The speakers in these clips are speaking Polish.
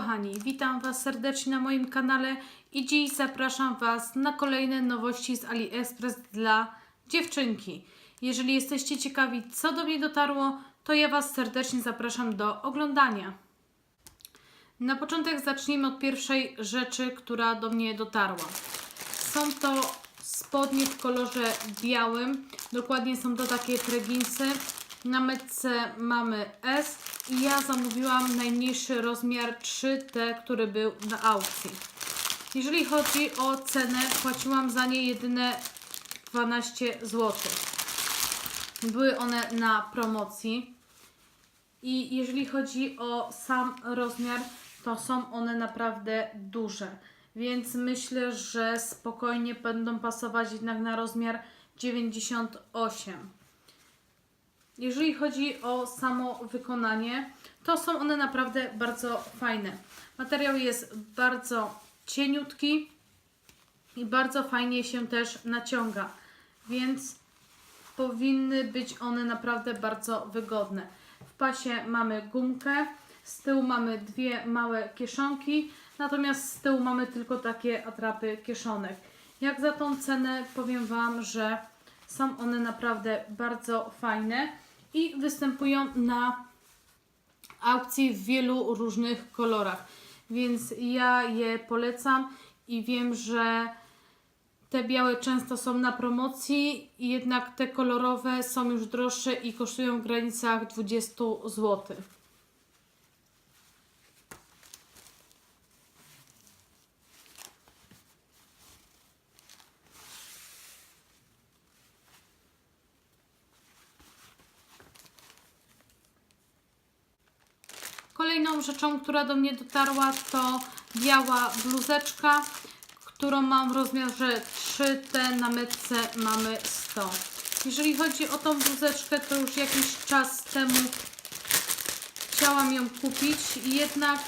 kochani, witam Was serdecznie na moim kanale i dziś zapraszam Was na kolejne nowości z AliExpress dla dziewczynki. Jeżeli jesteście ciekawi, co do mnie dotarło, to ja Was serdecznie zapraszam do oglądania. Na początek zacznijmy od pierwszej rzeczy, która do mnie dotarła. Są to spodnie w kolorze białym, dokładnie są to takie treginsy. Na metce mamy S i ja zamówiłam najmniejszy rozmiar 3T, który był na aukcji. Jeżeli chodzi o cenę, płaciłam za nie jedyne 12 zł. Były one na promocji. I jeżeli chodzi o sam rozmiar, to są one naprawdę duże. Więc myślę, że spokojnie będą pasować jednak na rozmiar 98. Jeżeli chodzi o samo wykonanie, to są one naprawdę bardzo fajne. Materiał jest bardzo cieniutki i bardzo fajnie się też naciąga, więc powinny być one naprawdę bardzo wygodne. W pasie mamy gumkę, z tyłu mamy dwie małe kieszonki, natomiast z tyłu mamy tylko takie atrapy kieszonek. Jak za tą cenę powiem Wam, że są one naprawdę bardzo fajne i występują na aukcji w wielu różnych kolorach. Więc ja je polecam i wiem, że te białe często są na promocji, jednak te kolorowe są już droższe i kosztują w granicach 20 zł. Rzeczą, która do mnie dotarła, to biała bluzeczka, którą mam w rozmiarze 3T, na metce mamy 100. Jeżeli chodzi o tą bluzeczkę, to już jakiś czas temu chciałam ją kupić, jednak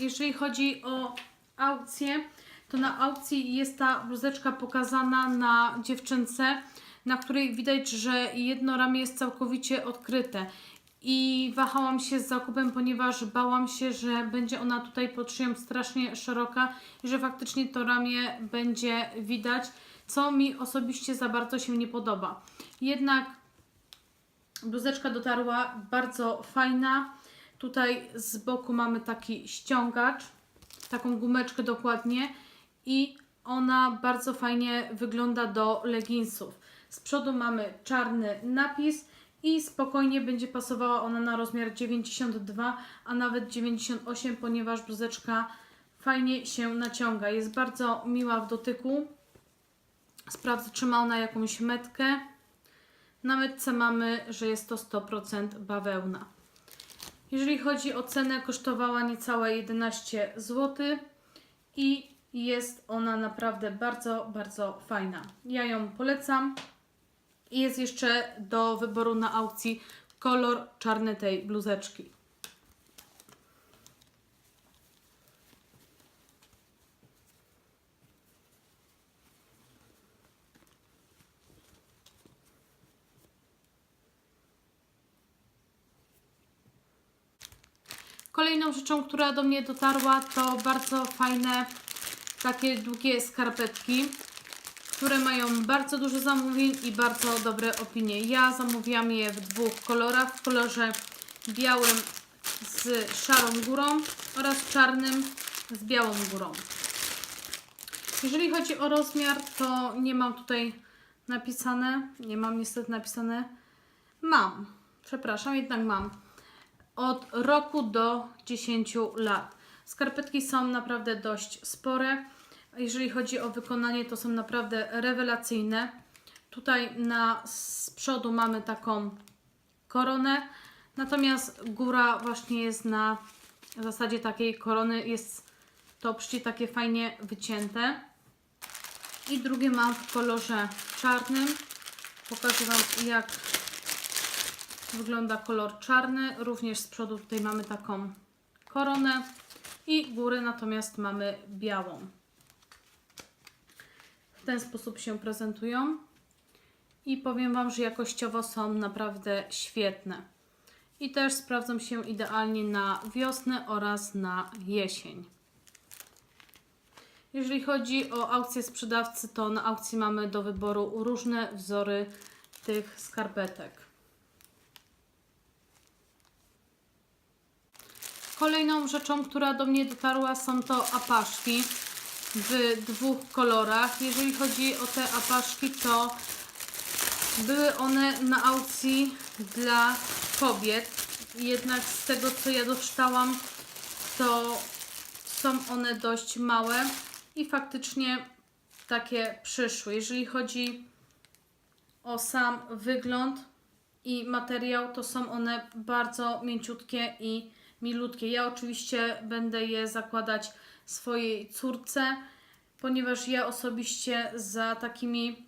jeżeli chodzi o aukcję, to na aukcji jest ta bluzeczka pokazana na dziewczynce, na której widać, że jedno ramię jest całkowicie odkryte. I wahałam się z zakupem, ponieważ bałam się, że będzie ona tutaj pod szyją strasznie szeroka i że faktycznie to ramię będzie widać, co mi osobiście za bardzo się nie podoba. Jednak bluzeczka dotarła bardzo fajna. Tutaj z boku mamy taki ściągacz, taką gumeczkę dokładnie i ona bardzo fajnie wygląda do leginsów. Z przodu mamy czarny napis i spokojnie będzie pasowała ona na rozmiar 92, a nawet 98, ponieważ bluzeczka fajnie się naciąga. Jest bardzo miła w dotyku. Sprawdzę, czy ma ona jakąś metkę. Na metce mamy, że jest to 100% bawełna. Jeżeli chodzi o cenę, kosztowała niecałe 11 zł i jest ona naprawdę bardzo, bardzo fajna. Ja ją polecam. I jest jeszcze do wyboru na aukcji kolor czarny tej bluzeczki. Kolejną rzeczą, która do mnie dotarła, to bardzo fajne takie długie skarpetki które mają bardzo dużo zamówień i bardzo dobre opinie. Ja zamówiłam je w dwóch kolorach, w kolorze białym z szarą górą oraz czarnym z białą górą. Jeżeli chodzi o rozmiar, to nie mam tutaj napisane, nie mam niestety napisane, mam, przepraszam, jednak mam, od roku do 10 lat. Skarpetki są naprawdę dość spore. Jeżeli chodzi o wykonanie, to są naprawdę rewelacyjne. Tutaj na z przodu mamy taką koronę, natomiast góra właśnie jest na zasadzie takiej korony, jest to obszcie takie fajnie wycięte. I drugie mam w kolorze czarnym. Pokażę Wam jak wygląda kolor czarny. Również z przodu tutaj mamy taką koronę i górę natomiast mamy białą. Ten sposób się prezentują i powiem Wam, że jakościowo są naprawdę świetne. i też sprawdzą się idealnie na wiosnę oraz na jesień. Jeżeli chodzi o aukcję sprzedawcy, to na aukcji mamy do wyboru różne wzory tych skarpetek. Kolejną rzeczą, która do mnie dotarła, są to apaszki w dwóch kolorach. Jeżeli chodzi o te apaszki, to były one na aukcji dla kobiet. Jednak z tego, co ja doczytałam, to są one dość małe i faktycznie takie przyszły. Jeżeli chodzi o sam wygląd i materiał, to są one bardzo mięciutkie i milutkie. Ja oczywiście będę je zakładać swojej córce, ponieważ ja osobiście za takimi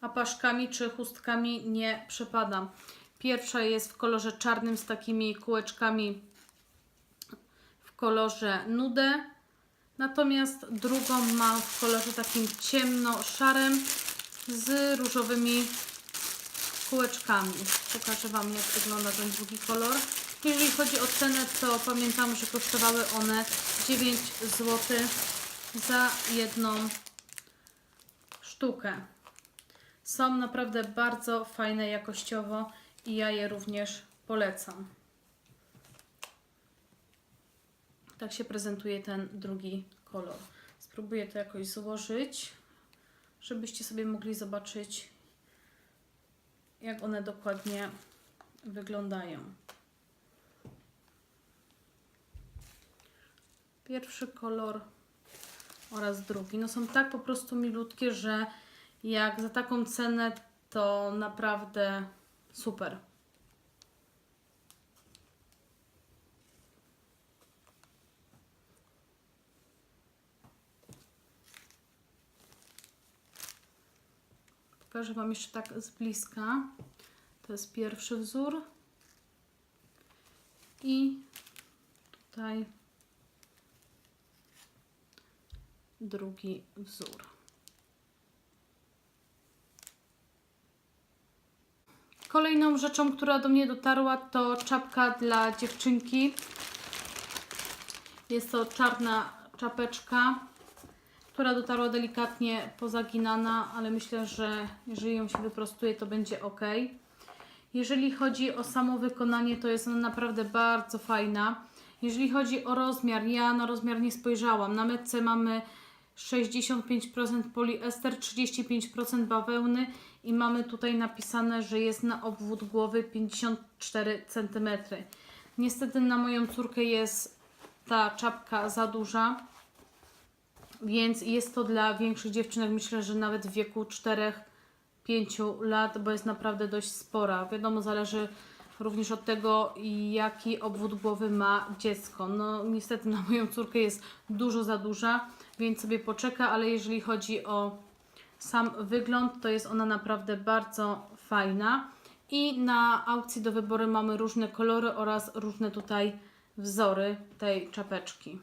apaszkami czy chustkami nie przepadam. Pierwsza jest w kolorze czarnym z takimi kółeczkami w kolorze nude. Natomiast drugą mam w kolorze takim ciemno-szarym z różowymi kółeczkami. Pokażę Wam, jak wygląda ten drugi kolor. Jeżeli chodzi o cenę, to pamiętam, że kosztowały one 9 zł za jedną sztukę. Są naprawdę bardzo fajne jakościowo i ja je również polecam. Tak się prezentuje ten drugi kolor. Spróbuję to jakoś złożyć, żebyście sobie mogli zobaczyć, jak one dokładnie wyglądają. Pierwszy kolor oraz drugi. No są tak po prostu milutkie, że jak za taką cenę to naprawdę super. Pokażę Wam jeszcze tak z bliska. To jest pierwszy wzór. I tutaj drugi wzór. Kolejną rzeczą, która do mnie dotarła, to czapka dla dziewczynki. Jest to czarna czapeczka, która dotarła delikatnie pozaginana, ale myślę, że jeżeli ją się wyprostuje, to będzie ok. Jeżeli chodzi o samo wykonanie, to jest ona naprawdę bardzo fajna. Jeżeli chodzi o rozmiar, ja na rozmiar nie spojrzałam. Na metce mamy 65% poliester, 35% bawełny i mamy tutaj napisane, że jest na obwód głowy 54 cm. Niestety na moją córkę jest ta czapka za duża, więc jest to dla większych dziewczynek, myślę, że nawet w wieku 4-5 lat, bo jest naprawdę dość spora. Wiadomo, zależy również od tego, jaki obwód głowy ma dziecko. No niestety na moją córkę jest dużo za duża, więc sobie poczeka, ale jeżeli chodzi o sam wygląd, to jest ona naprawdę bardzo fajna. I na aukcji do wyboru mamy różne kolory oraz różne tutaj wzory tej czapeczki.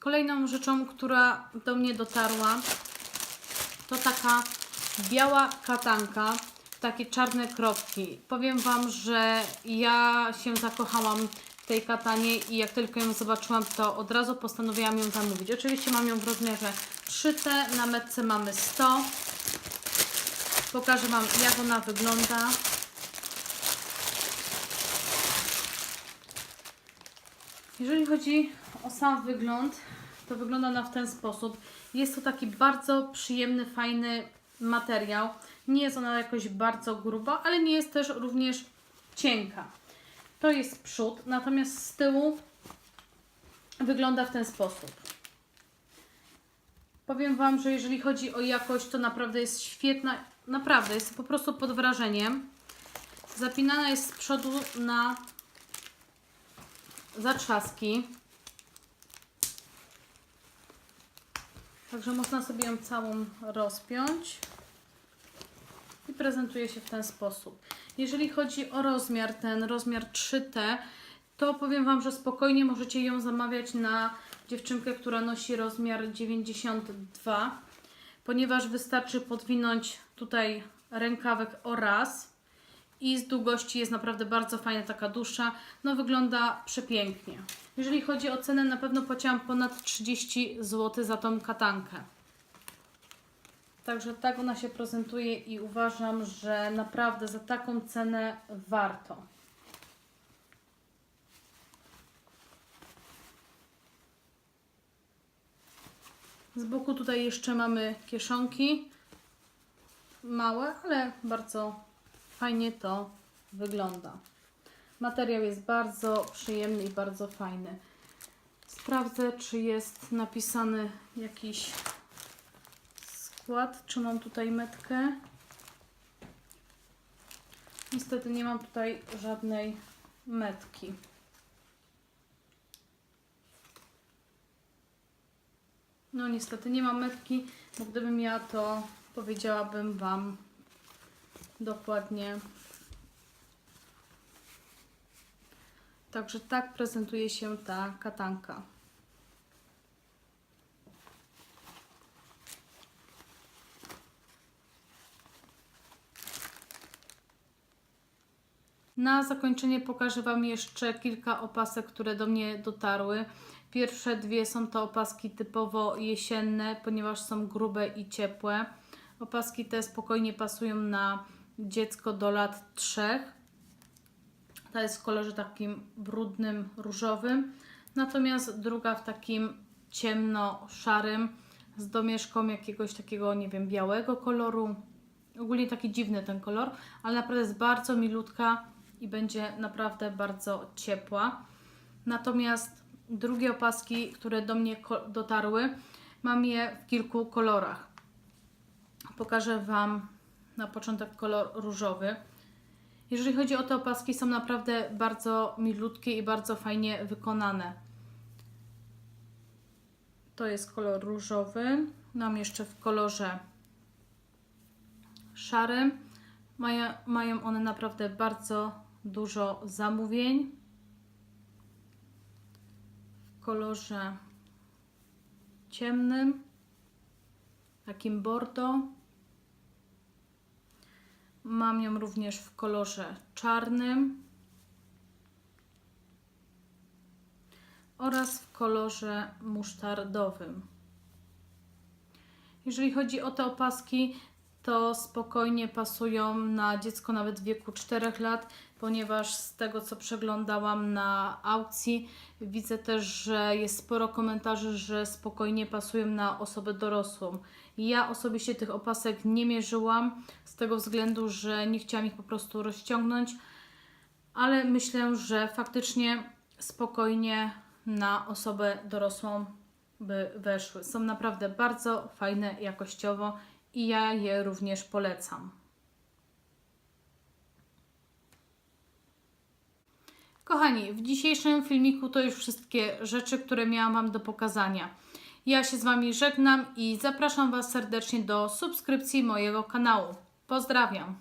Kolejną rzeczą, która do mnie dotarła, to taka biała katanka, takie czarne kropki. Powiem Wam, że ja się zakochałam w tej katanie i jak tylko ją zobaczyłam, to od razu postanowiłam ją zamówić. Oczywiście mam ją w rozmiarze 3T, na metce mamy 100. Pokażę Wam, jak ona wygląda. Jeżeli chodzi o sam wygląd, to wygląda ona w ten sposób. Jest to taki bardzo przyjemny, fajny materiał. Nie jest ona jakoś bardzo gruba, ale nie jest też również cienka. To jest przód, natomiast z tyłu wygląda w ten sposób. Powiem Wam, że jeżeli chodzi o jakość, to naprawdę jest świetna. Naprawdę, jest po prostu pod wrażeniem. Zapinana jest z przodu na zatrzaski. Także można sobie ją całą rozpiąć i prezentuje się w ten sposób. Jeżeli chodzi o rozmiar, ten rozmiar 3T, to powiem Wam, że spokojnie możecie ją zamawiać na dziewczynkę, która nosi rozmiar 92, ponieważ wystarczy podwinąć tutaj rękawek oraz i z długości jest naprawdę bardzo fajna, taka dłuższa. No wygląda przepięknie. Jeżeli chodzi o cenę, na pewno płaciłam ponad 30 zł za tą katankę. Także tak ona się prezentuje i uważam, że naprawdę za taką cenę warto. Z boku tutaj jeszcze mamy kieszonki. Małe, ale bardzo fajnie to wygląda. Materiał jest bardzo przyjemny i bardzo fajny. Sprawdzę, czy jest napisany jakiś skład, czy mam tutaj metkę. Niestety nie mam tutaj żadnej metki. No niestety nie mam metki, bo gdybym miała to powiedziałabym Wam dokładnie. Także tak prezentuje się ta katanka. Na zakończenie pokażę Wam jeszcze kilka opasek, które do mnie dotarły. Pierwsze dwie są to opaski typowo jesienne, ponieważ są grube i ciepłe. Opaski te spokojnie pasują na dziecko do lat 3. Ta jest w kolorze takim brudnym, różowym. Natomiast druga w takim ciemno-szarym z domieszką jakiegoś takiego, nie wiem, białego koloru. Ogólnie taki dziwny ten kolor, ale naprawdę jest bardzo milutka i będzie naprawdę bardzo ciepła. Natomiast drugie opaski, które do mnie dotarły, mam je w kilku kolorach. Pokażę Wam na początek kolor różowy. Jeżeli chodzi o te opaski, są naprawdę bardzo milutkie i bardzo fajnie wykonane. To jest kolor różowy. Mam jeszcze w kolorze szarym. Mają, mają one naprawdę bardzo dużo zamówień. W kolorze ciemnym, takim bordo. Mam ją również w kolorze czarnym oraz w kolorze musztardowym. Jeżeli chodzi o te opaski, to spokojnie pasują na dziecko nawet w wieku 4 lat, ponieważ z tego co przeglądałam na aukcji, widzę też, że jest sporo komentarzy, że spokojnie pasują na osobę dorosłą. Ja osobiście tych opasek nie mierzyłam z tego względu, że nie chciałam ich po prostu rozciągnąć, ale myślę, że faktycznie spokojnie na osobę dorosłą by weszły. Są naprawdę bardzo fajne jakościowo i ja je również polecam. Kochani, w dzisiejszym filmiku to już wszystkie rzeczy, które miałam Wam do pokazania. Ja się z Wami żegnam i zapraszam Was serdecznie do subskrypcji mojego kanału. Pozdrawiam!